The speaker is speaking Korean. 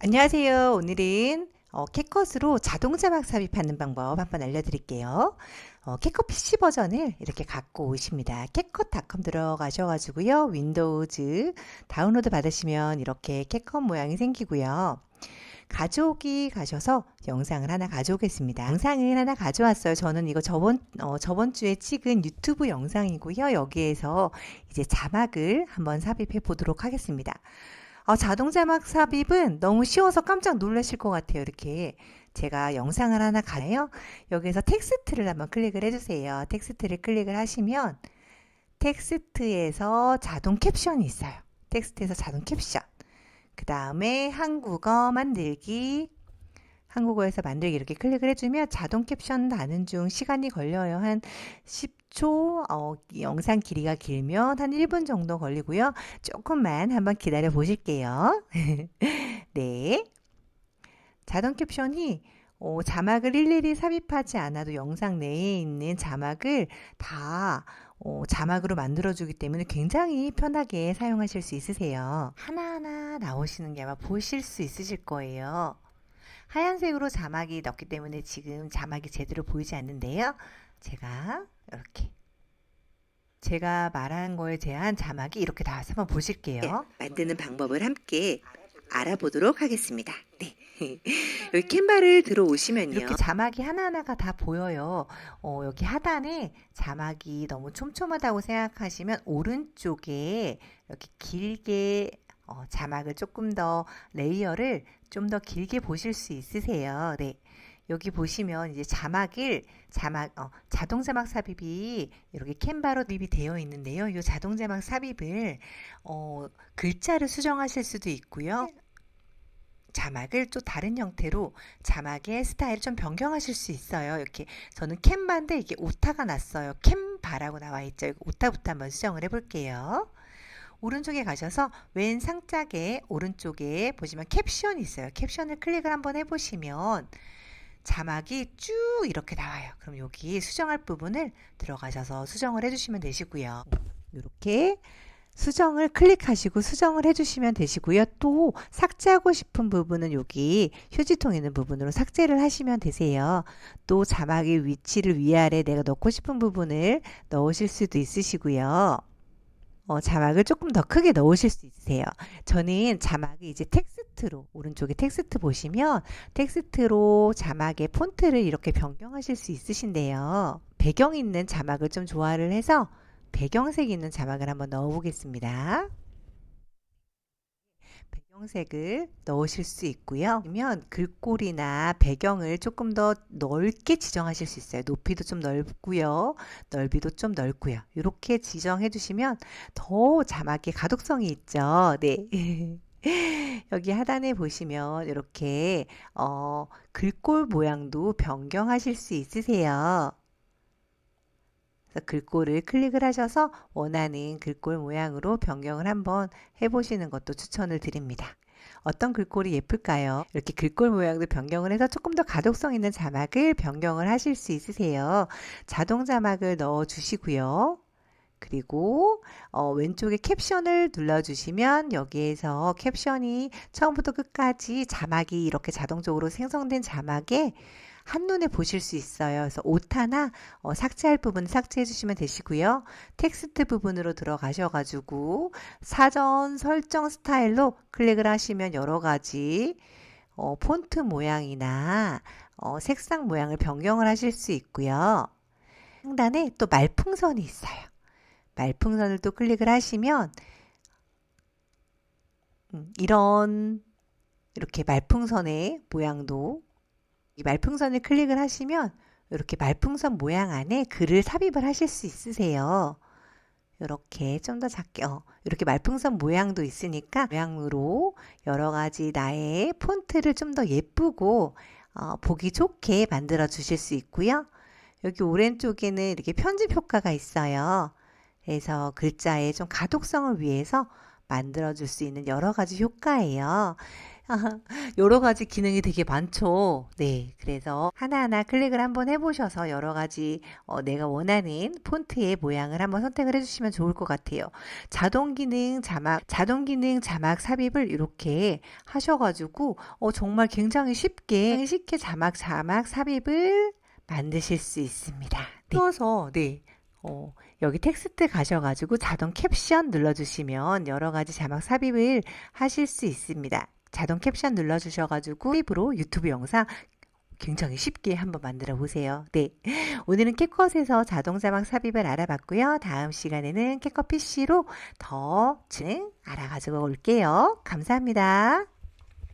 안녕하세요. 오늘은 어, 캣컷으로 자동 자막 삽입하는 방법 한번 알려드릴게요. 어, 캣컷 PC 버전을 이렇게 갖고 오십니다. 캣컷닷컴 들어가셔가지고요. 윈도우즈 다운로드 받으시면 이렇게 캣컷 모양이 생기고요. 가져오기 가셔서 영상을 하나 가져오겠습니다. 영상을 하나 가져왔어요. 저는 이거 저번, 어, 저번 주에 찍은 유튜브 영상이고요. 여기에서 이제 자막을 한번 삽입해 보도록 하겠습니다. 어, 자동 자막 삽입은 너무 쉬워서 깜짝 놀라실 것 같아요. 이렇게 제가 영상을 하나 가요. 여기서 텍스트를 한번 클릭을 해주세요. 텍스트를 클릭을 하시면 텍스트에서 자동 캡션이 있어요. 텍스트에서 자동 캡션. 그 다음에 한국어 만들기. 한국어에서 만들기 이렇게 클릭을 해주면 자동 캡션 다는 중 시간이 걸려요. 한 10초, 어, 영상 길이가 길면 한 1분 정도 걸리고요. 조금만 한번 기다려 보실게요. 네. 자동 캡션이 어, 자막을 일일이 삽입하지 않아도 영상 내에 있는 자막을 다 어, 자막으로 만들어주기 때문에 굉장히 편하게 사용하실 수 있으세요. 하나하나 나오시는 게 아마 보실 수 있으실 거예요. 하얀색으로 자막이 넣기 때문에 지금 자막이 제대로 보이지 않는데요. 제가 이렇게 제가 말한 거에 대한 자막이 이렇게 나와서 한번 보실게요. 네, 만드는 방법을 함께 알아보도록 하겠습니다. 네. 여기 캔바를 들어오시면요. 이렇게 자막이 하나하나가 다 보여요. 어, 여기 하단에 자막이 너무 촘촘하다고 생각하시면 오른쪽에 이렇게 길게 어, 자막을 조금 더 레이어를 좀 더 길게 보실 수 있으세요. 네. 여기 보시면 이제 자막을 자막 어, 자동 자막 삽입이 이렇게 캔바로 삽입이 되어 있는데요. 이 자동 자막 삽입을 어, 글자를 수정하실 수도 있고요. 자막을 또 다른 형태로 자막의 스타일을 좀 변경하실 수 있어요. 이렇게 저는 캔바인데 이게 오타가 났어요. 캔바라고 나와 있죠. 오타부터 한번 수정을 해볼게요. 오른쪽에 가셔서 왼 상짝에 오른쪽에 보시면 캡션이 있어요. 캡션을 클릭을 한번 해보시면 자막이 쭉 이렇게 나와요. 그럼 여기 수정할 부분을 들어가셔서 수정을 해주시면 되시고요. 이렇게 수정을 클릭하시고 수정을 해주시면 되시고요. 또 삭제하고 싶은 부분은 여기 휴지통 있는 부분으로 삭제를 하시면 되세요. 또 자막의 위치를 위아래 내가 넣고 싶은 부분을 넣으실 수도 있으시고요. 어, 자막을 조금 더 크게 넣으실 수 있으세요. 저는 자막이 이제 텍스트로 오른쪽에 텍스트 보시면 텍스트로 자막의 폰트를 이렇게 변경하실 수 있으신데요. 배경 있는 자막을 좀 좋아를 해서 배경색 있는 자막을 한번 넣어 보겠습니다. 배경색을 넣으실 수 있고요. 그러면 글꼴이나 배경을 조금 더 넓게 지정하실 수 있어요. 높이도 좀 넓고요. 넓이도 좀 넓고요. 이렇게 지정해 주시면 더 자막에 가독성이 있죠. 네. 여기 하단에 보시면 이렇게 어, 글꼴 모양도 변경하실 수 있으세요. 글꼴을 클릭을 하셔서 원하는 글꼴 모양으로 변경을 한번 해보시는 것도 추천을 드립니다. 어떤 글꼴이 예쁠까요? 이렇게 글꼴 모양도 변경을 해서 조금 더 가독성 있는 자막을 변경을 하실 수 있으세요. 자동 자막을 넣어 주시고요. 그리고 어, 왼쪽에 캡션을 눌러주시면 여기에서 캡션이 처음부터 끝까지 자막이 이렇게 자동적으로 생성된 자막에 한눈에 보실 수 있어요. 그래서 오타나 어, 삭제할 부분 삭제해 주시면 되시고요. 텍스트 부분으로 들어가셔가지고 사전 설정 스타일로 클릭을 하시면 여러 가지 어, 폰트 모양이나 어, 색상 모양을 변경을 하실 수 있고요. 상단에 또 말풍선이 있어요. 말풍선을 또 클릭을 하시면 음, 이런 이렇게 말풍선의 모양도 이 말풍선을 클릭을 하시면 이렇게 말풍선 모양 안에 글을 삽입을 하실 수 있으세요. 이렇게 좀 더 작게 어, 이렇게 말풍선 모양도 있으니까 모양으로 여러 가지 나의 폰트를 좀 더 예쁘고 어, 보기 좋게 만들어 주실 수 있고요. 여기 오른쪽에는 이렇게 편집 효과가 있어요. 그래서 글자의 좀 가독성을 위해서 만들어 줄 수 있는 여러 가지 효과예요. 여러 가지 기능이 되게 많죠. 네. 그래서 하나하나 클릭을 한번 해보셔서 여러 가지 어, 내가 원하는 폰트의 모양을 한번 선택을 해주시면 좋을 것 같아요. 자동 기능 자막, 자동 기능 자막 삽입을 이렇게 하셔가지고 어, 정말 굉장히 쉽게 쉽게 자막 자막 삽입을 만드실 수 있습니다. 네. 그래서 네. 어, 여기 텍스트 가셔가지고 자동 캡션 눌러주시면 여러 가지 자막 삽입을 하실 수 있습니다. 자동 캡션 눌러주셔가지고 삽입으로 유튜브 영상 굉장히 쉽게 한번 만들어 보세요. 네. 오늘은 캡컷에서 자동 자막 삽입을 알아봤고요. 다음 시간에는 캡컷 PC로 더 진행 알아가지고 올게요. 감사합니다.